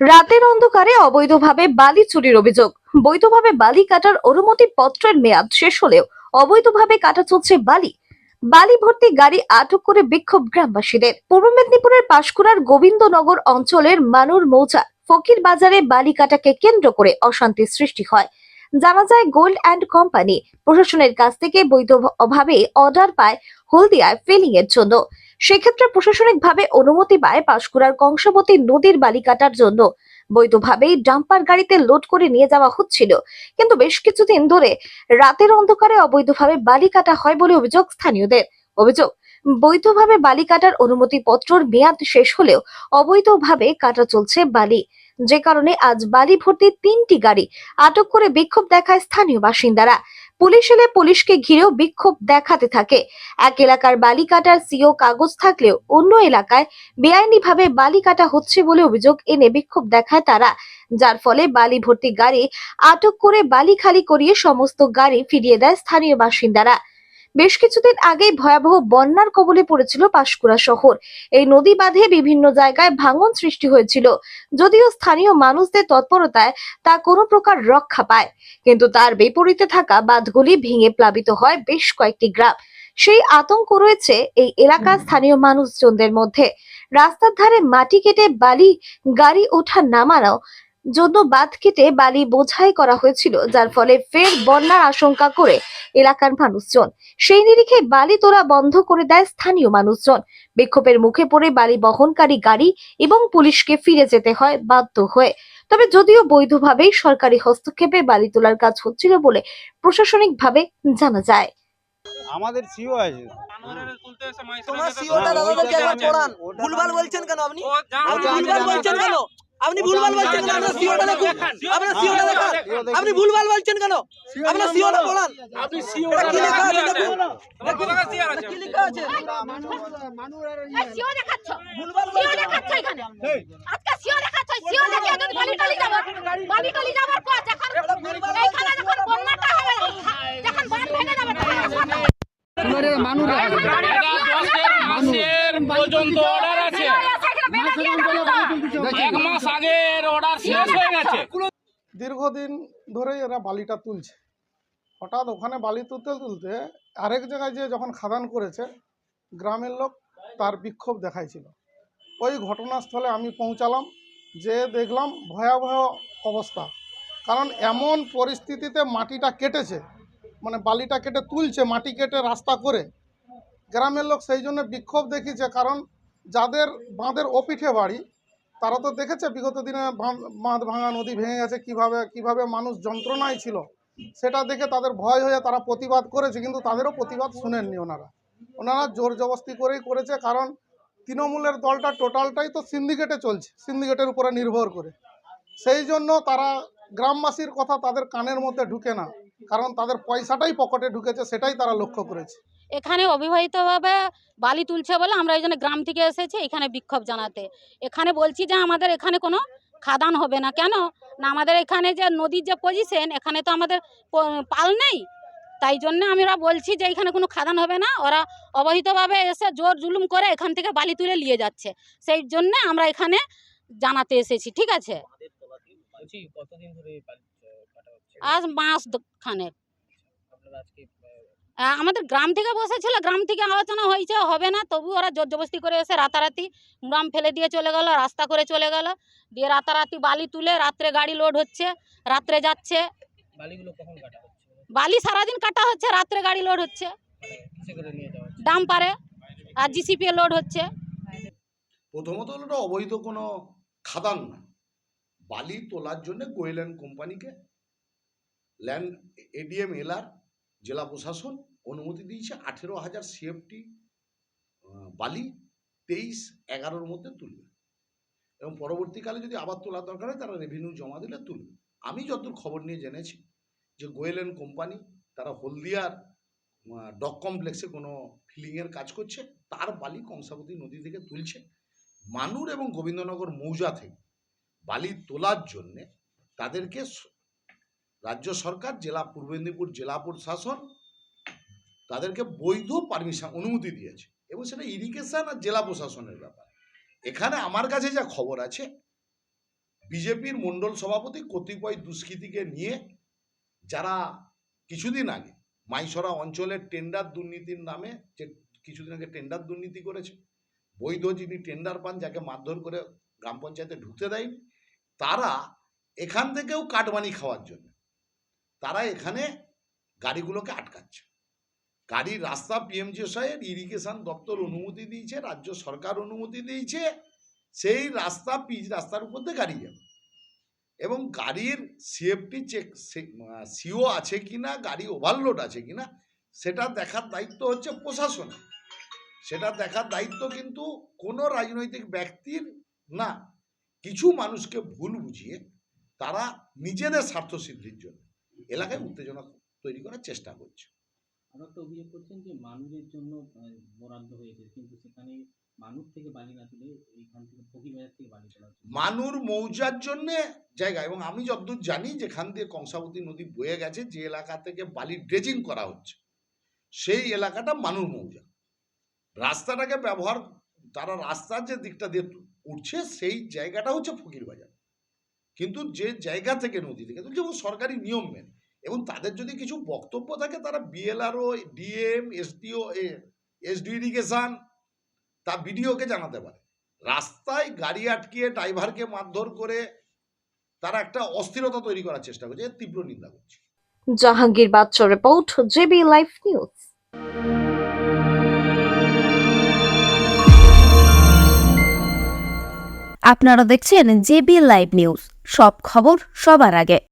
রাতের অন্ধকারে অবৈধভাবে বালি চুরির অভিযোগ। বৈধভাবে বালি কাটার অনুমতি পত্রের মেয়াদ শেষ হলেও অবৈধভাবে কাটা চলছে বালি। বালি ভর্তি গাড়ি আটক করে বিক্ষোভ গ্রামবাসীদের। পূর্ব মেদিনীপুরের পাঁশকুড়ার গোবিন্দনগর অঞ্চলের মানুর মৌজা ফকির বাজারে বালি কাটাকে কেন্দ্র করে অশান্তি সৃষ্টি হয়। জানা যায় গোল্ড অ্যান্ড কোম্পানি প্রশাসনের কাছ থেকে বৈধ অভাবে অর্ডার পায় হলদিয়ায় ফিলিং এর জন্য। সেক্ষেত্রে প্রশাসনিকভাবে অনুমতি পায় পাঁশকুড়ার কংসাবতী নদীর বালি কাটার জন্য। বৈধভাবেই ডাম্পার গাড়িতে লোড করে নিয়ে যাওয়া হচ্ছিল। কিন্তু বেশ কিছুদিন ধরে রাতের অন্ধকারে অবৈধভাবে বালি কাটা হয় বলে অভিযোগ স্থানীয়দের। অভিযোগ, বৈধভাবে বালি কাটার অনুমতি পত্রর মেয়াদ শেষ হলেও অবৈধভাবে কাটা চলছে বালি। যে কারণে আজ বালি ভর্তি তিনটি গাড়ি আটক করে বিক্ষোভ দেখায় স্থানীয় বাসিন্দারা। পুলিশ এলে পুলিশকে ঘিরেও বিক্ষোভ দেখাতে থাকে। এক এলাকার বালি কাটার সিও কাগজ থাকলেও অন্য এলাকায় বেআইনিভাবে বালি কাটা হচ্ছে বলে অভিযোগ এনে বিক্ষোভ দেখায় তারা। যার ফলে বালি ভর্তি গাড়ি আটক করে বালি খালি করিয়ে সমস্ত গাড়ি ফিরিয়ে দেয় স্থানীয় বাসিন্দারা। বেশ কিছুদিন আগেই ভয়াবহ বন্যার কবলে পড়েছিল পাঁশকুড়া শহর। এই নদী বাঁধে বিভিন্ন জায়গায় ভাঙন সৃষ্টি হয়েছিল। যদিও স্থানীয় মানুষদের তৎপরতায় তা কোনো প্রকার রক্ষা পায়। কিন্তু তার বিপরীতে থাকা বাঁধগুলি ভেঙে প্লাবিত হয় বেশ কয়েকটি গ্রাম। সেই আতঙ্ক রয়েছে এই এলাকার স্থানীয় মানুষজনদের মধ্যে। রাস্তার ধারে মাটি কেটে বালি, গাড়ি ওঠা নামানো জন্য বাঁধ কেটে বালি বোঝাই করা হয়েছিল যার ফলে ফের বন্যার আশঙ্কা করে এলাকার মানুষজন। সেই নিরিখে বালি তোলা বন্ধ করে দেয় স্থানীয় মানুষজন। বিক্ষোভের মুখে পড়ে বালি বহনকারী গাড়ি এবং পুলিশকে ফিরে যেতে হয় বাধ্য হয়ে। তবে যদিও বৈধভাবেই সরকারি হস্তক্ষেপে বালি তোলার কাজ হচ্ছিল বলে প্রশাসনিকভাবে জানা যায়। আমাদের সিও আছে। তোমার সিওটা দাদাদেরকে একবার পড়ান। ভুলভাল বলছেন কেন আপনি? আপনি ভুলভাল বলছেন কেন? আপনি ভুলভাল বলছেন কেন? আপনার সিওটা দেখুন। আপনার সিওটা দেখান। আপনি ভুলভাল বলছেন কেন? আপনার সিওটা পড়ান আপনি এটা কি লেখা আছে দেখুন? কি লেখা আছে? এই সিও দেখাচ্ছ? ভুলভাল সিও দেখাচ্ছ এখানে? আজকে সিও দেখাচ্ছ? সিও যাব। বালি টলি যাবার পর যখন এইখানে যখন বন্যাটা হবে যখন বাঁধ ভেঙে যাবে তখন দশের মাসের পর্যন্ত অর্ডার আছে। এখানে বেঁধে দিয়ে যাবে তো। এক মাস আগের অর্ডার শেষ হয়ে গেছে। দীর্ঘদিন ধরেই এরা বালিটা তুলছে। হঠাৎ ওখানে বালি তুলতে তুলতে আরেক জায়গায় যে যখন খাদান করেছে গ্রামের লোক তার বিক্ষোভ দেখাইছিল। ওই ঘটনাস্থলে আমি পৌঁছালাম যে দেখলাম ভয়াবহ অবস্থা। কারণ এমন পরিস্থিতিতে মাটিটা কেটেছে মানে বালিটা কেটে তুলছে মাটি কেটে রাস্তা করে। গ্রামের লোক সেই জন্য বিক্ষোভ দেখিয়েছে কারণ যাদের বাঁধের ওপিঠে বাড়ি, তারা তো দেখেছে বিগত দিনে বাঁধ ভাঙা, নদী ভেঙে গেছে, কীভাবে কীভাবে মানুষ যন্ত্রণায় ছিল, সেটা দেখে তাদের ভয় হয়ে তারা প্রতিবাদ করেছে, কিন্তু তাদেরও প্রতিবাদ শুনেননি ওনারা। ওনারা জোর জবস্তি করেই করেছে, কারণ তৃণমূলের দলটা টোটালটাই তো সিন্ডিকেটে চলছে, সিন্ডিকেটের উপরে নির্ভর করে। সেই জন্য তারা গ্রামবাসীর কথা তাদের কানের মধ্যে ঢুকে না, কারণ তাদের পয়সাটাই পকেটে ঢুকেছে, সেটাই তারা লক্ষ্য করেছে। এখানে অবিবাহিতভাবে বালি তুলছে বলে আমরা এই জন্য গ্রাম থেকে এসেছি এখানে বিক্ষোভ জানাতে। এখানে বলছি যে আমাদের এখানে কোনো খাদান হবে না। কেন? না আমাদের এখানে যে নদীর যে পজিশন এখানে তো আমাদের পাল নেই। তাই জন্য আমরা বলছি যে এখানে কোনো খাদান হবে না। ওরা অবহিতভাবে এসে জোর জুলুম করে এখান থেকে বালি তুলে নিয়ে যাচ্ছে। সেই জন্য আমরা এখানে জানাতে এসেছি ঠিক আছে? আজ মাস খানেক। আহ, আমাদের গ্রাম থেকে বসেছিল গ্রাম থেকে আলোচনা হয়েছে হবে না। তবু ওরা জোর জবস্তি করে এসে রাতারাতি গ্রাম ফেলে দিয়ে চলে গেল রাস্তা করে চলে গেল। দিয়ে রাতারাতি বালি তুলে রাত্রে গাড়ি লোড হচ্ছে রাত্রে যাচ্ছে। বালিগুলো কখন কাটা হচ্ছে? বালি সারাদিন কাটা হচ্ছে রাত্রে গাড়ি লোড হচ্ছে। মানে কিসে করে নিয়ে যাওয়া হচ্ছে? ডাম পারে আর জিসিপি লোড হচ্ছে। প্রথমত হলো অবৈধ কোনো খাদান না। বালি তোলার জন্য গোয়েল্যান্ড কোম্পানিকে ল্যান্ড এডিএম এলআর জেলা প্রশাসন অনুমতি দিয়েছে আঠেরো হাজার সিএফটি বালি তেইশ এগারোর মধ্যে তুলবে। এবং পরবর্তীকালে যদি আবার তোলার দরকার হয়, তারা রেভিনিউ জমা দিলে তুলবে। আমি যতদূর খবর নিয়ে জেনেছি যে গোয়েল্যান্ড কোম্পানি, তারা হলদিয়ার ডক কমপ্লেক্সে কোনো ফিলিংয়ের কাজ করছে, তার বালি কংসাবতী নদী থেকে তুলছে। মানুর এবং গোবিন্দনগর মৌজা থেকে বালি তোলার জন্যে তাদেরকে রাজ্য সরকার, জেলা, পূর্ব মেদিনীপুর, জেলা প্রশাসন তাদেরকে বৈধ পারমিশন অনুমতি দিয়েছে এবং সেটা ইরিগেশন আর জেলা প্রশাসনের ব্যাপার। এখানে আমার কাছে যা খবর আছে, বিজেপির মণ্ডল সভাপতি কতিপয় দুষ্কৃতীকে নিয়ে যারা কিছুদিন আগে মাইসরা অঞ্চলের টেন্ডার দুর্নীতির নামে যে কিছুদিন আগে টেন্ডার দুর্নীতি করেছে, বৈধ যিনি টেন্ডার পান, যাকে মারধর করে গ্রাম পঞ্চায়েতে ঢুকতে দেয়নি, তারা এখান থেকেও কাটমানি খাওয়ার জন্য তারা এখানে গাড়িগুলোকে আটকাচ্ছে। গাড়ির রাস্তা পিএমজিএসআইয়ের ইরিগেশন দপ্তর অনুমতি দিয়েছে, রাজ্য সরকার অনুমতি দিয়েছে, সেই রাস্তা পিচ রাস্তার উপর দিয়ে গাড়ি যাবে। এবং গাড়ির সিএফটি চেক সিও আছে কিনা, গাড়ি ওভারলোড আছে কিনা, সেটা দেখার দায়িত্ব হচ্ছে প্রশাসন। সেটা দেখার দায়িত্ব কিন্তু কোনো রাজনৈতিক ব্যক্তির না। কিছু মানুষকে ভুল বুঝিয়ে তারা নিজেদের স্বার্থ সিদ্ধির জন্য এলাকায় উত্তেজনা তৈরি করার চেষ্টা করছে। আরও একটা অভিযোগ করছেন যে মানুষের জন্য বরাদ্দ হয়েছে কিন্তু সেখানে মানুষ থেকে বালি না তুলে এইখান থেকে ফকিরবাজার থেকে বালি তোলা মানুর মৌজার জন্য জায়গা এবং আমি যতদূর জানি যেখান দিয়ে কংসাবতী নদী বয়ে গেছে যে এলাকা থেকে বালি ড্রেজিং করা হচ্ছে সেই এলাকাটা মানুর মৌজা। রাস্তাটাকে ব্যবহার তারা রাস্তার যে দিকটা দিয়ে উঠছে সেই জায়গাটা হচ্ছে ফকির বাজার। কিন্তু যে জায়গা থেকে নদী থেকে এবং সরকারি নিয়ম মেনে, এবং তাদের যদি কিছু বক্তব্য থাকে, তারা BLRO DM SDO SD irrigation তা বিডিওকে জানাতে পারে। রাস্তায় গাড়ি আটকিয়ে ড্রাইভারকে মারধর করে তারা একটা অস্থিরতা তৈরি করার চেষ্টা করছে তীব্র নিন্দা করছে। জাহাঙ্গীর বাচ্চা রিপোর্ট জেবি লাইভ নিউজ আপনারা দেখছেন জেবি লাইভ নিউজ। সব খবর সবার আগে।